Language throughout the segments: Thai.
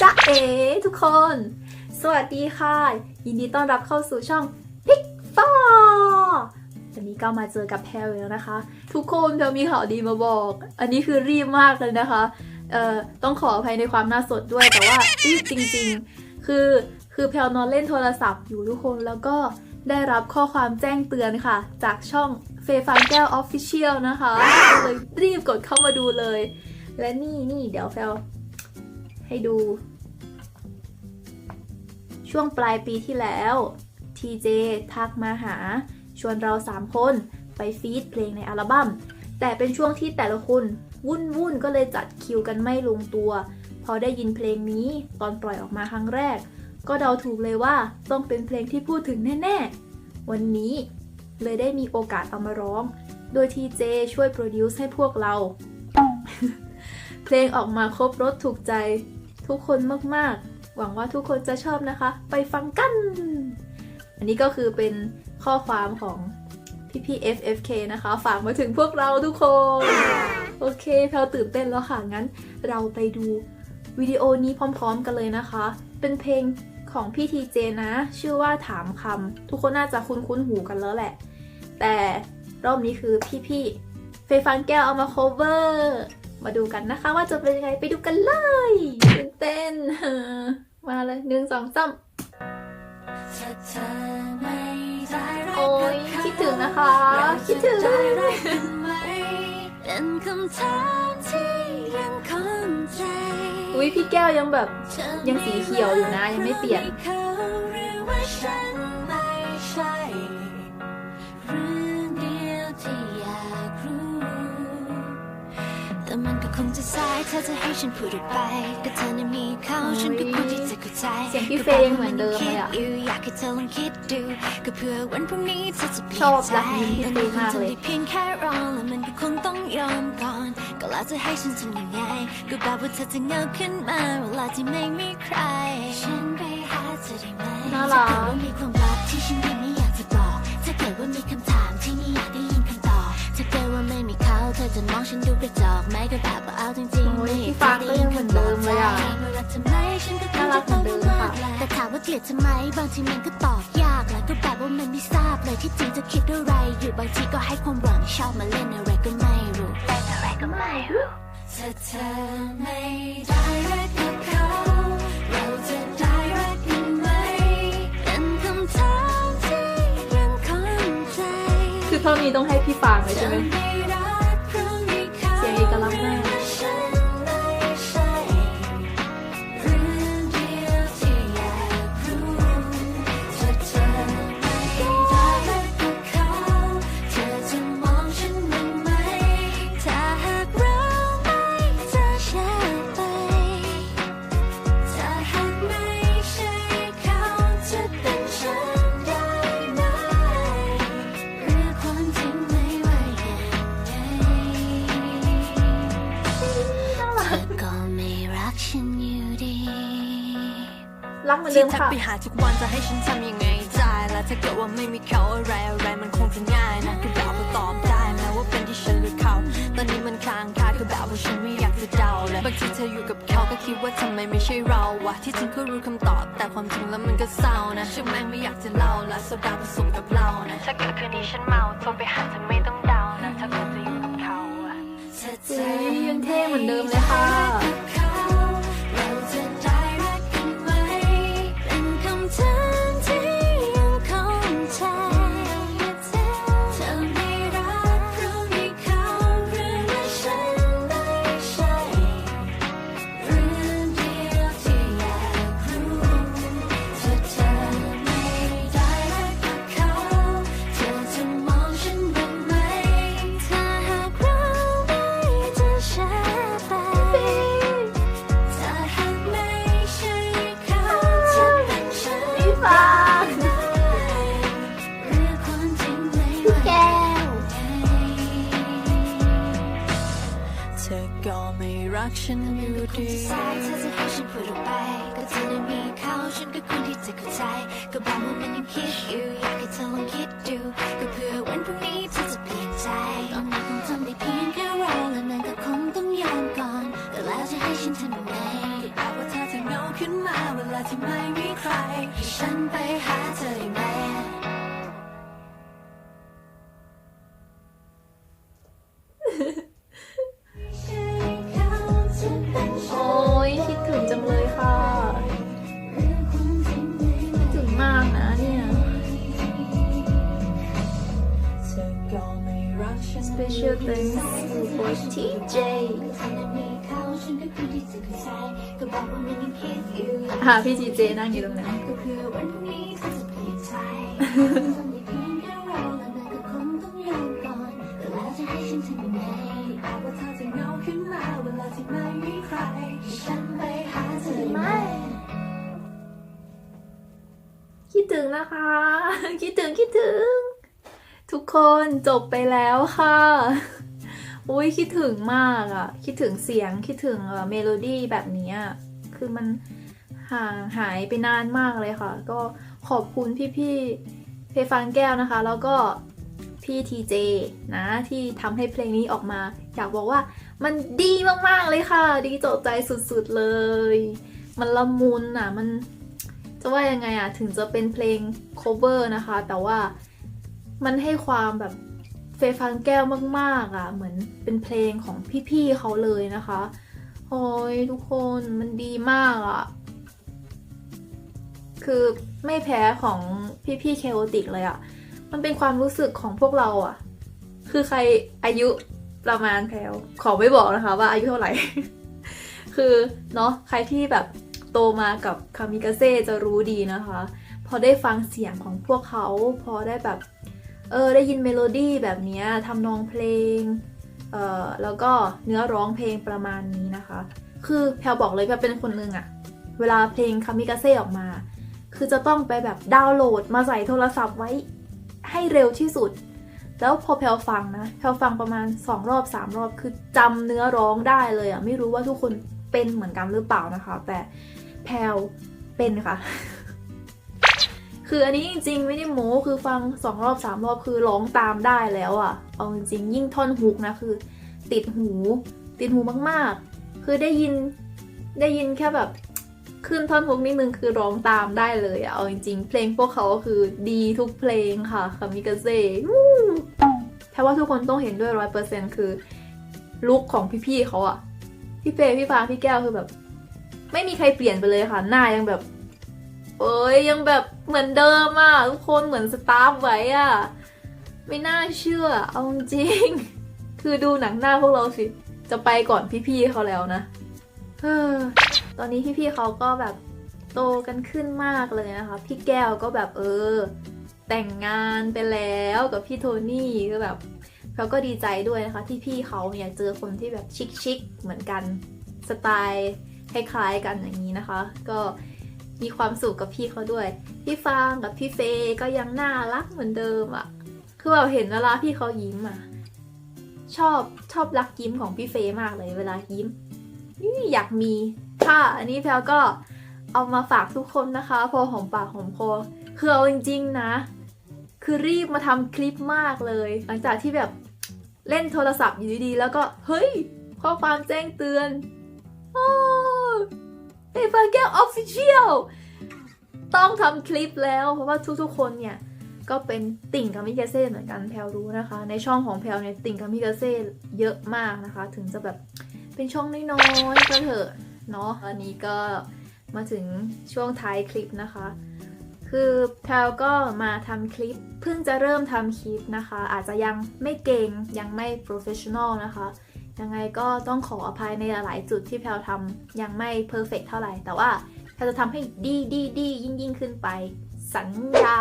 จ๊ะเอ๋ทุกคน สวัสดีค่ะ ยินดีต้อนรับเข้าสู่ช่อง Pick f o r วันนี้ก็มาเจอกับแพลแล้วนะคะ ทุกคนแพลมีข่าวดีมาบอก อันนี้คือรีบมากเลยนะคะเอ่อต้องขออภัยในความน่าสดด้วยแต่ว่ารีบจริง ๆ คือคือแพลนอนเล่นโทรศัพท์อยู่ทุกคนแล้วก็ได้รับข้อความแจ้งเตือนค่ะ จากช่องเฟฟังแก้วออฟฟิเชียลนะคะเลยรีบกดเข้ามาดูเลย และนี่นี่เดี๋ยวแพล ให้ดู ช่วงปลายปีที่แล้ว TJ ทักมาหา ชวนเรา 3 คนไปฟีดเพลงในอัลบั้มแต่เป็นช่วงที่แต่ละคนวุ่นวุ่นก็เลยจัดคิวกันไม่ลงตัว พอได้ยินเพลงนี้ตอนปล่อยออกมาครั้งแรก ก็เดาถูกเลยว่าต้องเป็นเพลงที่พูดถึงแน่ๆ วันนี้เลยได้มีโอกาสเอามาร้อง โดย TJ ช่วยโปรดิวซ์ให้พวกเรา เพลงออกมาครบรถถูกใจทุกคนมากๆ หวังว่าทุกคนจะชอบนะคะ ไปฟังกัน อันนี้ก็คือเป็นข้อความของพี่พี่ FFK นะคะ ฝากมาถึงพวกเราทุกคน โอเคแพลตื่นเต้นแล้วค่ะ งั้นเราไปดูวิดีโอนี้พร้อมๆกันเลยนะคะ เป็นเพลงของพี่ทีเจนะ ชื่อว่าถามคำทุกคนน่าจะคุ้นๆหูกันแล้วแหละ แต่รอบนี้คือพี่ๆเฟยฟันแก้วเอามา cover มาดูกันนะคะ ว่าจะเป็นยังไงไปดูกันเลยตื่นเต้นมาเลยหนึ่งสองสามโอ้ยคิดถึงนะคะ คิดถึงเป็นคำถามที่ยังคงใจอุ้ยพี่แก้วยังแบบยังสีเขียวอยู่นะ ยังไม่เปลี่ยน สายถ้าจะให้ฉันพูดออกไปก็เธอนั้นมีเขาฉันก็ควรที่จะเข้าใจเสียงพี่เฟย์ยังเหมือนเดิมเลยอะก็อยากให้เธอลองคิดดูก็เพื่อวันพรุ่งนี้เธอจะเปลี่ยนชอบใจรักยิ้มพี่เฟย์มากเลยทำได้เพียงแค่รอแล้วมันก็คงต้องยอมก่อนก็แล้วจะให้ฉันทำยังไงก็แบบว่าเธอจะเงาขึ้นมาเวลาที่ไม่มีใครฉันไปหาเธอได้ไหมน่ารักถ้าเกิดว่ามีความลับที่ฉันยังไม่อยากจะบอกถ้าเกิดว่ามีคำถามที่ไม่อยากได้ยิน อจะมองฉันดูกระจอกไหมก็แบบว่าเอาจริงๆโอ้ยไม่พี่ฟางก็ยังเหมือนเดิมเลยอะไม่รักทำไมฉันก็คงน่ารัจะกเหมืต้ออนงเดิมรู้ค่ะแหละแต่ถามว่าเกลียดทำไมบางทีมันก็ตอบยากแหละก็แบบว่ามันไม่ทราบเลยที่จริงจะคิดอะไร อยู่บางทีก็ให้ความหวังชอบมาเล่นอะไรก็ไม่รู้เล่นอะไรก็ไม่รู้ถ้าเธอไม่ได้รักกับเขาเราจะได้รักกันไหมเป็นคำถามที่ยังคงใจคือเท่านี้ต้องให้พี่ฟางเลยใช่ไหม เสี รักเหมือนเดิที่มทักค่ะไปหาทุกวันจะให้ฉันทำยังไงได้และถ้าเกิดว่าไม่มีเขาอะไรอะไรมันคงจะง่ายนะคือแบบว่าตอบได้แม้ว่าเป็นที่ฉันหรือเขาตอนนี้มันค้างคาคือแบบว่าฉันไม่อยากจะเดาเลยบางทีเธออยู่กับเขาก็คิดว่าทำไมไม่ใช่เราวะที่จริงก็รู้คำตอบ แต่ความจริงแล้วมันก็เศร้านะฉันแม่งไม่อยากจะเล่าละโซดาผสมกับเหล้านะถ้าเกิดคืนนี้ฉันเมาโทรไปหาเธอไม่ต้องเดานะถ้าเกิดจะอยู่กับเขาอะเฮ้ยยังเท่เหมือนเดิมเลยค่ะ รักฉันอยู่ดีสายเธอจะให้ฉันพูดออกไป ก็เธอได้มีเขาฉันก็ควรที่จะเข้าใจ ก็บอกว่ามันยังคิดอยู่อยากให้เธอลองคิดดู ก็เพื่อวันพรุ่งนี้เธอจะเปลี่ยนใจ ตอนนี้คงทำได้เพียงแค่รอและนั่นก็คงต้องยอมก่อนก็แล้วจะให้ฉันทำยังไงก็บอกว่าเธอจะเงาขึ้นมาเวลาที่ไม่มีใครให้ฉันไปหาเธอได้ ม่มีใครให้ฉันไปหาเธอได้ไหมคิดถึงนะคะ คิดถึงคิดถึง ทุกคนจบไปแล้วค่ะ อุ้ยคิดถึงมากอะคิดถึงเสียงคิดถึงเมโลดี้แบบนี้คือมันห่างหายไปนานมากเลยค่ะ ก็ขอบคุณพี่ๆเพฟังแก้วนะคะ แล้วก็พี่ทีเจนะที่ทำให้เพลงนี้ออกมา อยากบอกว่ามันดีมากๆเลยค่ะ ดีต่อใจสุดๆเลย มันละมุนอะมันจะว่ายังไงอะถึงจะเป็นเพลง cover นะคะ แต่ว่ามันให้ความแบบ ฟยฟังแก้วมากๆอะเหมือนเป็นเพลงของพี่ๆเขาเลยนะคะโอ้ยทุกคนมันดีมากอะคือไม่แพ้ของพี่ๆเคโอติกเลยอะมันเป็นความรู้สึกของพวกเราอะคือใครอายุประมาณแพลวขอไม่บอกนะคะ ว่าอายุเท่าไหร่ คือเนาะใครที่แบบโตมากับคามิกาเซ่จะรู้ดีนะคะ พอได้ฟังเสียงของพวกเขา พอได้แบบ เออได้ยินเมโลดี้แบบนี้ทำนองเพลงเอ่อแล้วก็เนื้อร้องเพลงประมาณนี้นะคะ คือแพลบอกเลยว่าเป็นคนหนึ่งอะเวลาเพลงคามิกาเซ่ออกมา คือจะต้องไปแบบดาวน์โหลดมาใส่โทรศัพท์ไว้ให้เร็วที่สุด แล้วพอแพลฟังนะแพลฟังประมาณ 2 รอบ 3 รอบคือจำเนื้อร้องได้เลยอะไม่รู้ว่าทุกคนเป็นเหมือนกันหรือเปล่านะคะ แต่แพลเป็นค่ะ คืออันนี้จริงๆ ไม่ได้โม้คือฟังสองรอบสามรอบคือร้องตามได้แล้วอะ่ะ เอาจริงๆยิ่งท่อนฮุกนะคือ ติดหู ติดหูมากๆ คือได้ยินได้ยินแค่แบบขึ้นท่อนฮุกนิดนึงคือร้องตามได้เลยอะเอาจริงๆ เพลงพวกเขาคือดีทุกเพลงค่ะคามิกาเซ่แค่ว่าทุกคนต้องเห็นด้วยร้อยเปอร์เซ็นต์คือลุคของพี่ๆเขาอะพี่เฟย์พี่ฟ้าพี่แก้วคือแบบ ไม่มีใครเปลี่ยนไปเลยค่ะ หน้ายังแบบ เอ้ยยังแบบเหมือนเดิมอะทุกคนเหมือนสตาร์ฟไว้อะ ไม่น่าเชื่อ เอาจริง คือดูหนังหน้าพวกเราสิ จะไปก่อนพี่ๆเขาแล้วนะเออตอนนี้พี่ๆเขาก็แบบโตกันขึ้นมากเลยนะคะ พี่แก้วก็แบบเออ แต่งงานไปแล้วกับพี่โทนี่ก็แบบเขาก็ดีใจด้วยนะคะ ที่พี่เขาเนี่ยเจอคนที่แบบชิคๆเหมือนกันสไตล์คล้ายๆกันอย่างนี้นะคะ ก็ มีความสุขกับพี่เขาด้วย พี่ฟางกับพี่เฟย์ก็ยังน่ารักเหมือนเดิมอะ่ะ คือแบบเห็นเวลาพี่เขายิ้มอะ่ะ ชอบชอบรักยิ้มของพี่เฟย์มากเลยเวลายิ้มอยากมี ค่ะ อันนี้แพลก็เอามาฝากทุกคนนะคะ พอหอมปากหอมคอคือเอาจริงๆนะ คือรีบมาทำคลิปมากเลย หลังจากที่แบบเล่นโทรศัพท์อยู่ดีๆแล้วก็ เฮ้ย ข้อความแจ้งเตือนโอ้ เอฟแก้วออฟฟิเชียลต้องทำคลิปแล้ว เพราะว่าทุกๆคนเนี่ย ก็เป็นติ่งคามิกาเซ่เหมือนกันแพลรู้นะคะ ในช่องของแพลเนี่ยติ่งคามิกาเซ่เยอะมากนะคะ ถึงจะแบบเป็นช่องน้อยๆก็เถอะเนาะอันนี้ก็มาถึงช่วงท้ายคลิปนะคะ คือแพลก็มาทำคลิป เพิ่งจะเริ่มทำคลิปนะคะ อาจจะยังไม่เก่งยังไม่ professional นะคะ ยังไงก็ต้องขออภัยในหลายๆจุดที่แพลทำยังไม่ perfect เท่าไหร่ แต่ว่าแพลจะทำให้ดีดีดียิ่งยิ่งขึ้นไป สัญญา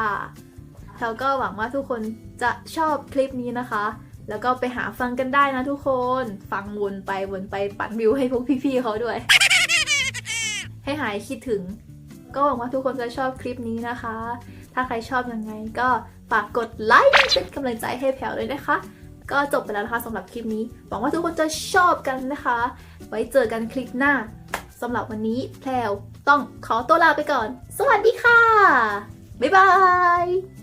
แพลก็หวังว่าทุกคนจะชอบคลิปนี้นะคะ แล้วก็ไปหาฟังกันได้นะทุกคน ฟังวนไปวนไปปั่นวิวให้พวกพี่ๆเขาด้วย ให้หายคิดถึง ก็หวังว่าทุกคนจะชอบคลิปนี้นะคะ ถ้าใครชอบยังไงก็ฝากกดไลค์เป็นกำลังใจให้แพลด้วยนะคะ ก็จบไปแล้วนะคะสำหรับคลิปนี้ หวังว่าทุกคนจะชอบกันนะคะ ไว้เจอกันคลิปหน้าสำหรับวันนี้แพลวต้องขอตัวลาไปก่อน สวัสดีค่ะ บ๊ายบาย